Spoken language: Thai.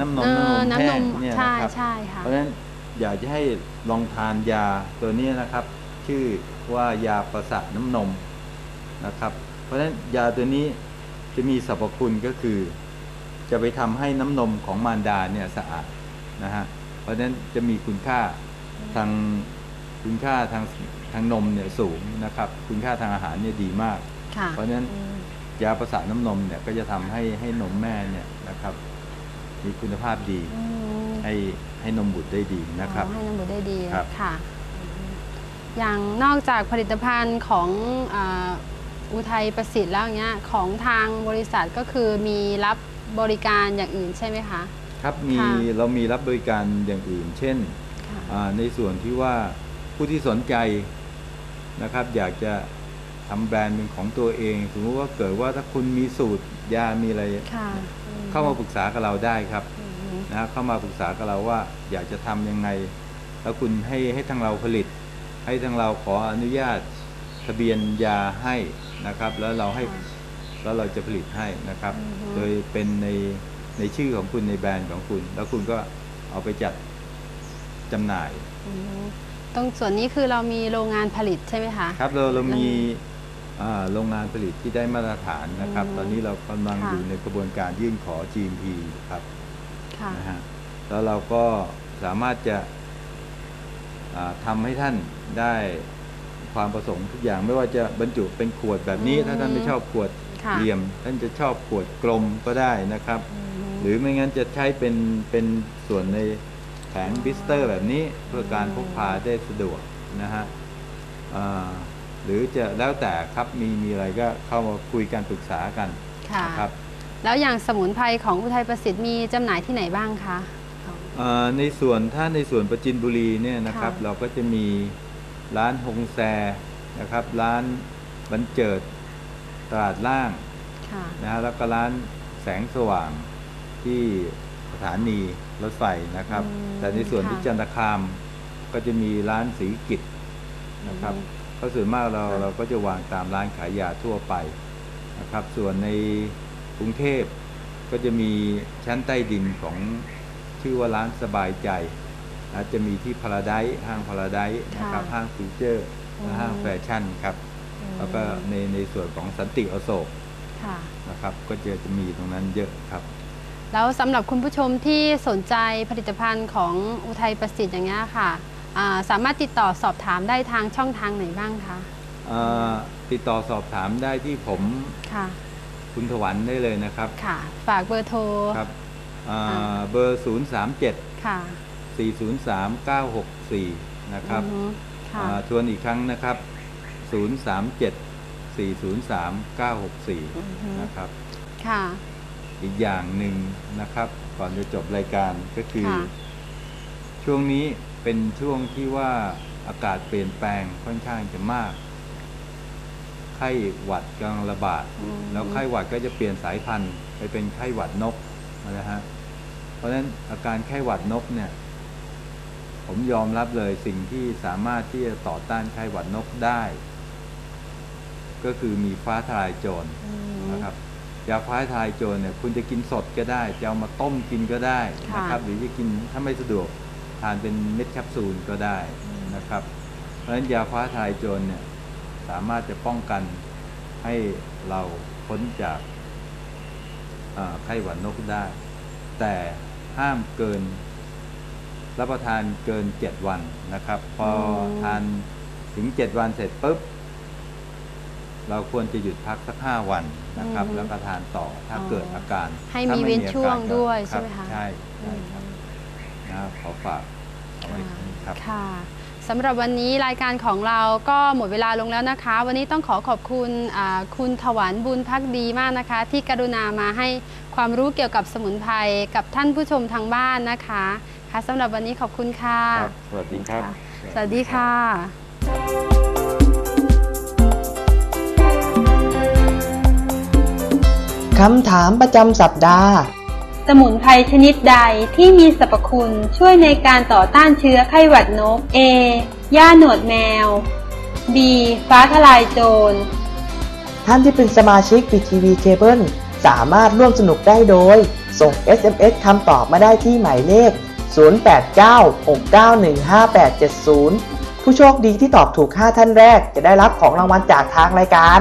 น้ำนมเออน้ำนมน้ำนแห้งมเนี่ยใช่นะครับ ใช่ค่ะ เพราะฉะนั้นอยากจะให้ลองทานยาตัวนี้นะครับ ชื่อว่ายาประสาทน้ำนมนะครับ เพราะฉะนั้นยาตัวนี้จะมีสรรพคุณก็คือ จะไปทำให้น้ำนมของมารดาเนี่ยสะอาดนะฮะเพราะฉะนั้นจะมีคุณค่าทางคุณค่าทางทางนมเนี่ยสูงนะครับ คุณค่าทางอาหารเนี่ยดีมาก ค่ะเพราะฉะนั้นอืม ยาประสาทน้ำนมเนี่ยก็จะทำให้ให้นมแม่เนี่ยนะครับ มีคุณภาพดีอืมให้ให้นมบุตรได้ดีนะครับอ๋อให้น้ำบุตรได้ดีครับค่ะอืมอย่างนอกจากผลิตภัณฑ์ของอาอุทัยประสิทธิ์แล้วอย่างเงี้ยของทางบริษัทก็คือมีรับบริการอย่างอื่นใช่ไหมคะ ครับมีค่ะเรามีรับบริการอย่างอื่น เช่นค่ะอ่าในส่วนที่ว่าผู้ที่สนใจนะครับ อยากจะ ทำแบรนด์เป็นของตัวเองสมมติว่าเกิดว่าถ้าคุณมีสูตรยามีอะไรค่ะอืเข้ามาปรึกษากับเราได้ครับอืมนะฮะเข้ามาปรึกษากับเราว่าอยากจะทำยังไง แล้วคุณให้ให้ทางเราผลิต ให้ทางเราขออนุญาตทะเบียนยาให้นะครับ แล้วเราให้ค่ะแล้วเราจะผลิตให้นะครับอือฮึโดยเป็นในในชื่อของคุณในแบรนด์ของคุณ แล้วคุณก็เอาไปจัดจำหน่ายอืมตรงส่วนนี้คือเรามีโรงงานผลิตใช่ไหมคะ ครับเราเรามีอ่า โรงงานผลิตที่ได้มาตรฐานนะครับอืมตอนนี้เรากำลังค่ะ อยู่ในกระบวนการยื่นขอ GMP ครับค่ะ นะฮะแล้วเราก็สามารถจะอ่าทำให้ท่านได้ความประสงค์ทุกอย่างไม่ว่าจะบรรจุเป็นขวดแบบนี้ อืมถ้าท่านไม่ชอบขวดค่ะ เหลี่ยม ท่านจะชอบขวดกลมก็ได้นะครับมหรือไม่งั้นจะใช้เป็นเป็นส่วนในแผงบิสเตอร์แบบนี้เพื่อการพกพาได้สะดวกนะฮะอ่า หรือจะแล้วแต่ครับมีมีอะไรก็เข้ามาคุยกันปรึกษากันค่ะนะครับแล้วอย่างสมุนไพรของอุทัยประสิทธิ์มีจำหน่ายที่ไหนบ้างคะอ่าในส่วนถ้าในส่วนประจินบุรีเนี่ยนะครับ ค่ะ เราก็จะมีร้านฮงแซนะครับ ร้านบันเจิดตลาดล่างค่ะนะฮะแล้วก็ร้านแสงสว่างที่สถานีรถไฟนะครับ อืมแต่ในส่วนค่ะ ที่จันทคามก็จะมีร้านสีกิจนะครับ อืม ก็ส่วนมากเราค่ะเราก็จะวางตามร้านขายยาทั่วไปนะครับ ส่วนในกรุงเทพก็จะมีชั้นใต้ดินของชื่อว่าร้านสบายใจนะจะมีที่พาราไดห้างพาราไดนะครับค่ะห้างฟิวเจอร์และห้างอืมแฟชั่นครับ แล้วก็ในในส่วนของสันติอโศกค่ะนะครับก็จะจะมีตรงนั้นเยอะครับ แล้วสำหรับคุณผู้ชมที่สนใจผลิตภัณฑ์ของอุทัยประสิทธิ์อย่างเงี้ยค่ะอ่า สามารถติดต่อสอบถามได้ทางช่องทางไหนบ้างคะอ่าติดต่อสอบถามได้ที่ผมค่ะคุณถวันได้เลยนะครับ ค่ะ ฝากเบอร์โทรครับอ่าค่ะเบอร์ 0 3 7 ค่ะ 4 0 3 9 6 4 นะครับอือฮึค่ะอ่าทวนอีกครั้งนะครับ 0 3 7 4 0 3 9 6อือฮึ4นะครับ ค่ะ อีกอย่างหนึ่งนะครับ ก่อนจะจบรายการก็คือค่ะช่วงนี้ เป็นช่วงที่ว่าอากาศเปลี่ยนแปลงค่อนข้างจะมาก ไข้หวัดกำลังระบาดอืมแล้วไข้หวัดก็จะเปลี่ยนสายพันธุ์ไปเป็นไข้หวัดนกนะฮะ เพราะฉะนั้นอาการไข้หวัดนกเนี่ย ผมยอมรับเลยสิ่งที่สามารถที่จะต่อต้านไข้หวัดนกได้ ก็คือมีฟ้าทลายโจรอืมนะครับยาฟ้าทลายโจรเนี่ยคุณจะกินสดก็ได้ จะเอามาต้มกินก็ได้นะครับ หรือจะกินถ้าไม่สะดวก ทานเป็นเม็ดแคปซูลก็ได้นะครับ เพราะฉะนั้นยาฟ้าทลายโจรเนี่ยสามารถจะป้องกันให้เราพ้นจากอ่าไข้หวัดนกได้ แต่ห้ามเกิน รับประทานเกินเจ็ดวันนะครับ พออมทานถึงเจ็ดวันเสร็จปุ๊บ เราควรจะหยุดพักสักห้าวันนะครับ แล้วก็ทานต่อถ้าเกิดอาการ ให้ถ้ามีไเว้นช่วงอาการก็ด้วยรับใช่ไหมคะใช่ใช่ครับ นะครับขอฝากเอาไว้ครับค่ะสำหรับวันนี้รายการของเราก็หมดเวลาลงแล้วนะคะ วันนี้ต้องขอขอบคุณอ่าคุณถวันบุญพักดีมากนะคะ ที่กรุณามาให้ความรู้เกี่ยวกับสมุนไพรกับท่านผู้ชมทางบ้านนะคะค่ะสำหรับวันนี้ขอบคุณค่ะครับสวัสดีครับ สวัสดีค่ะคำถามประจำสัปดาห์ สมุนไพรชนิดใดที่มีสรรพคุณช่วยในการต่อต้านเชื้อไข้หวัดนก A. หญ้าหนวดแมว B. ฟ้าทลายโจร ท่านที่เป็นสมาชิก BTV Cable สามารถร่วมสนุกได้โดย ส่ง SMS คำตอบมาได้ที่หมายเลข 0896915870 ผู้โชคดีที่ตอบถูก 5 ท่านแรก จะได้รับของรางวัลจากทางรายการ